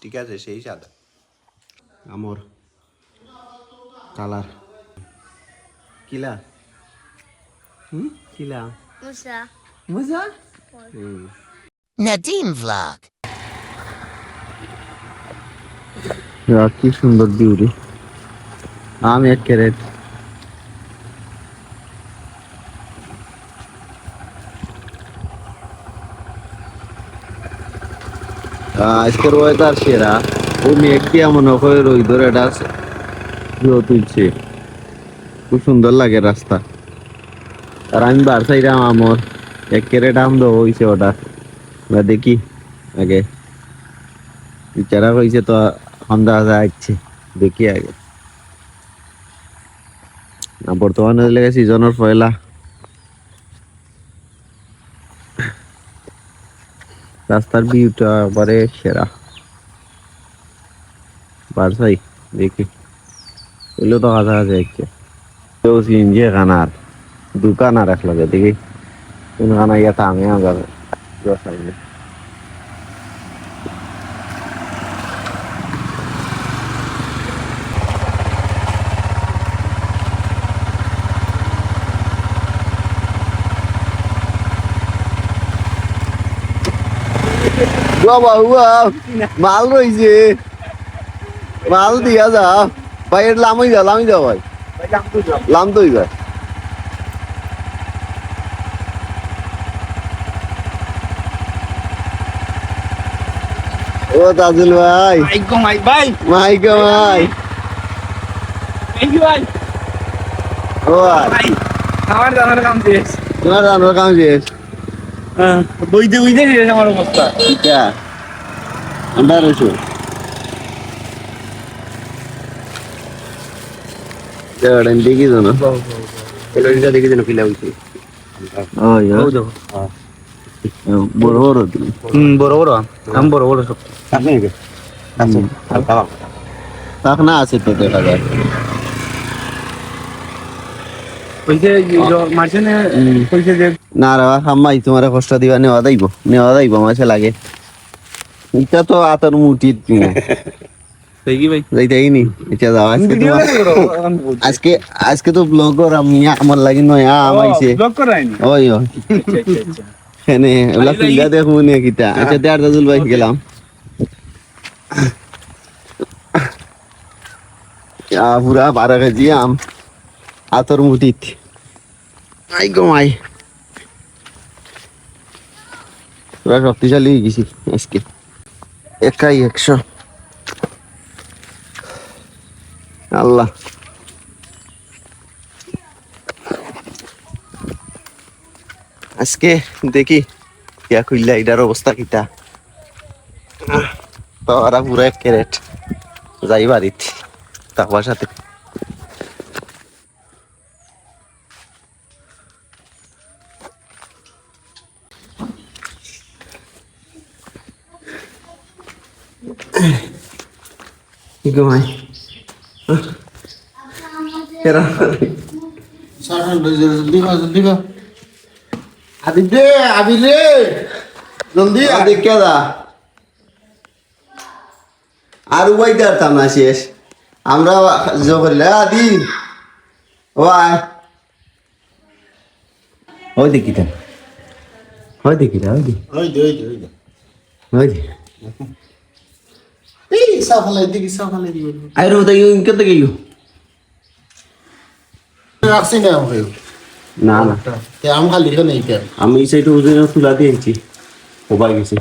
ঠিক আছে সেই সাদা। আমর কালার কিলা? হুম? কিলা? Musa. মজা Nadim ব্লগ কি সুন্দর বিউটি আম এক ক্যারেট। আজকের ওয়েদার সেরা। এমন করে রই ধরে এটা তুলছে। খুব সুন্দর লাগে রাস্তা। আর আমি বার সাইডাম আমর এক ক্যারেট আম দেবো হয়েছে ওটা। দেখি, আগে। বিচারা হয়েছে তো সন্ধ্যা যাচ্ছে দেখি আগে। বর্তমানে সিজনের পয়লা। রাস্তার ভিউটা একবারে সেরা। বারসাই, দেখি। এগুলো তো হাজার কাছে এককে তো সিনজে খানার দোকান আর এক লাগে দেখি। কোন খানা ইয়া থামে আবার। সাইনে বাবা উয়া মাল রইছে মাল দিয়া যা ভাই এটা লামই যা লামই যা ভাই লাম তো যা ও তাজুল ভাই Aiko mai bai. মাইকা ভাই Thank you bai. ও ভাই Bai. আমার জানার কাম শেষ তোমার রান্নার কাম শেষ বইতে বইতে শেষ আমার অবস্থা। এটা আন্ডারশো দেওয়াটা দেখি তো না এটা দেখে যেন ফিলা হইছে। বড় বড় হুম বড় বড়। আম বড় বড় সব আছে তাক না আছে তো দেখা যায়। কইছে মারছে না? কইছে যে না রে হাম্মাই তোমার কষ্ট দিবা নেওয়া যাইব নেওয়া যাইব মাসে লাগে। এটা তো আতর আজকে আজকে তো ব্লগর আমি আমার লাগি নয় আমাইছে। ওই ওই। আচ্ছা এনে ওলা খুললা দেখো নে কিটা। দেড় দাজুল ভাই গেলাম। পুরা বারো কেজি আম। আতর মুটিত। আই গো মাই। শক্তিশালী আজকে। একাই একশো। আল্লাহ। আজকে দেখি ইয়া খুললা এটার অবস্থা কিটা তো ওরা পুরো এক ক্যারেট। যাই বাড়িত তাকবার সাথে। কি গো ভাই এরা আবির রে আবির রে জলদি। আদি কেদা আর উবাই দাঁড়তাম না শেষ। আমরা জো করলে আদি। ওয়াই ওই দেখি তা। ওই দেখি তা ওই দেখি। ওই দে, ওই দে, ওই দে। রাখছি না আমাকে। না না। তে আম খালি কেন এইটা আমি এই সাইডে ওদের তুলা দিয়েছি ওবাই গেছে।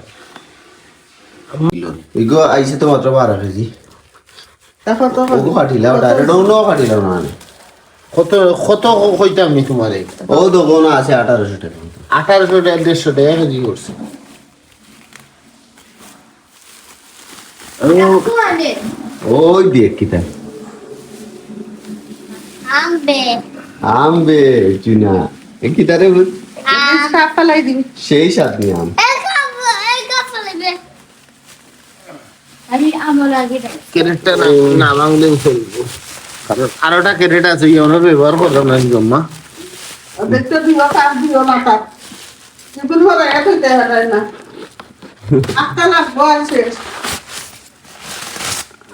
ইগো আইছে তো মাত্র বারো কেজি। দেখো তো ওগো কাটিলাও ডাইরেক্ট অন্য কাটিলাও না আমি। কত কত কইতাম আমি তোমারে? ও দোকান আছে আঠারোশো টাকা। মতো। আঠারোশো টাকা দেড়শো টাকা কেজি করছে। ওই দেখ কিতা Ambe. আমবে চুনা এ. সেই নিয়ে আম falebe. আমি আমার আগে ক্যারেটটা না না কারণ আরোটা ক্যারেট আছে ইয়নো ব্যবহার করলাম না জম্মা দেখতে দিও তার দিও না ভরে এত দেয় না লাগবো আর শেষ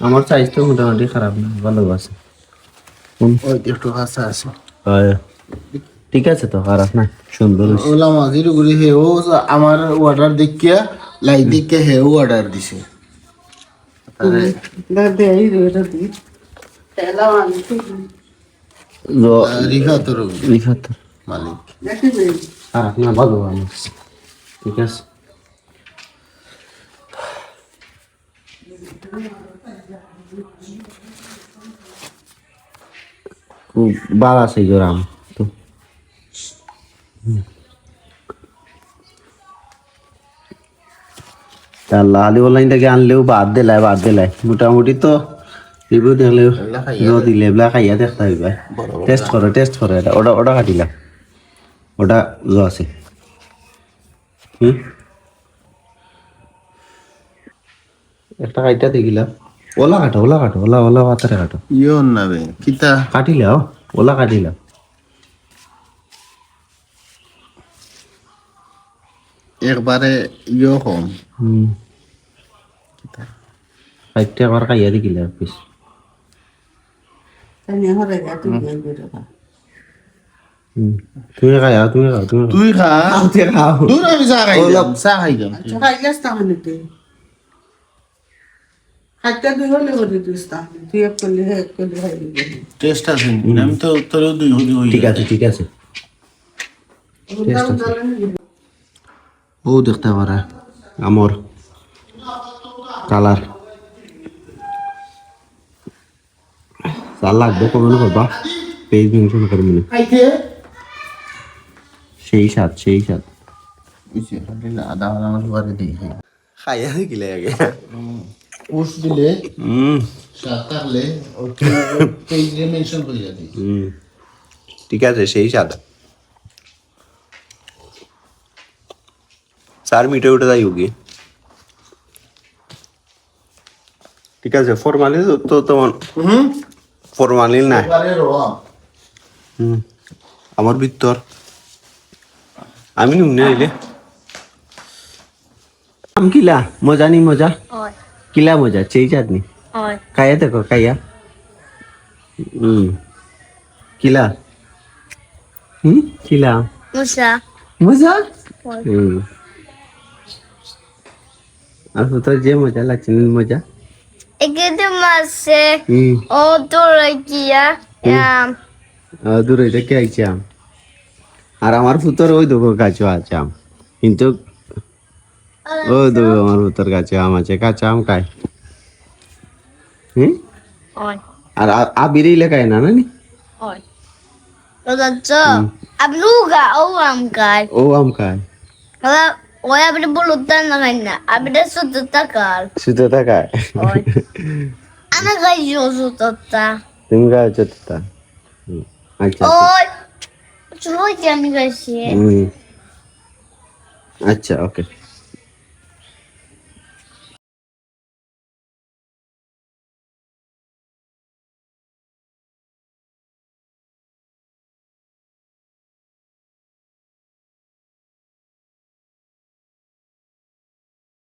আমার সাইজ তো মোটামুটি খারাপ না ভালো আছে একটু কাঁচা আছে। হয়। ঠিক আছে তো খারাপ না সুন্দর। ওলা মাঝির গুড়ি হেও আমার অর্ডার দেখিয়া লাই দেখিয়া হেও অর্ডার দিছে। মালিক। দেখি ভালো ঠিক আছে। খুব ভালো আছে গরাম তো। আল্লাহ আলি অনলাইনটাকে আনলেও বাদ দিলাই বাদ দিলাই। মোটামুটি তো রিভিউ দেখলেও যদি লেবলা খাইয়া দেখতে হইবে। টেস্ট করো টেস্ট করো এটা ওটা ওটা কাটিলাম ওটা জ আছে। হুম? একটা কাইটা দেখিলাম ওলা কাটো ওলা কাটো ওলা ওলা পাতারে কাটো। ইয়ো না বে কিতা কাটিলাও ওলা কাটিলাম একবারে ইয়ো কম হুম কাইটা আবার খাইয়া দেখিলাম পিস তাই হরে গা তুই এই বেরো হুম তুমি খাইয়া তুমি খাও তুমি খাও তুই খা। তুই খাও তুই আমি চা খাই চা খাই যাম খাইলে তাহলে তুই খাইতে দুই হলে হলে তুই তাহলে তুই এক করলি এক করলি খাইলি টেস্ট আছে আমি তো তোর দুই হলি হই ঠিক আছে ঠিক আছে। ও দেখতে পারা আমর কালার। চাল লাগবে কমানো করবা। পেজ মেনশন করে মনে সেই সাত সেই সাত আদা আদা আমার বারে দিই খাই খাইয়া দেখিলে আগে। উস দিলে হুম পেজে মেনশন করে হুম। ঠিক আছে সেই সাদা চার মিটার উঠে যাই হোগি ঠিক আছে ফরমালিন তো তোমার হুম। ফরমালিন হুম। আমার ভিতর। আমি নুনে আইলে। আম কিলা মজা নি মজা। Oi. কিলা মজা চেই চাটনি Oi. খাইয়া দেখো খাইয়া হুম কিলা হুম কিলা Musa. মজা Oi. হুম আর তোর যে মজা লাগছে নি মজা Ikide mase. হুম Odorakia. Um. দূরে দেখে আইছি আর আমার ফুতর ওই দুগো গাছও আছে আম কিন্তু ওই দুগো আমার ফুতর গাছে আম আছে কাঁচা আম খায় হুম Oi. আর আ- আবির এলাকায় না নানি Oi. Odacho. Abluga o amkai. ও আম খায় Ola. Oya abde bulutan na kanya. Abde sututakal. সুতো থাকায় Oi. Ana kayo sutata. তুমি খাওয়াচ্ছ তো তা হুম, আচ্ছা Oi. Chulo kami kasi. হুম আচ্ছা ওকে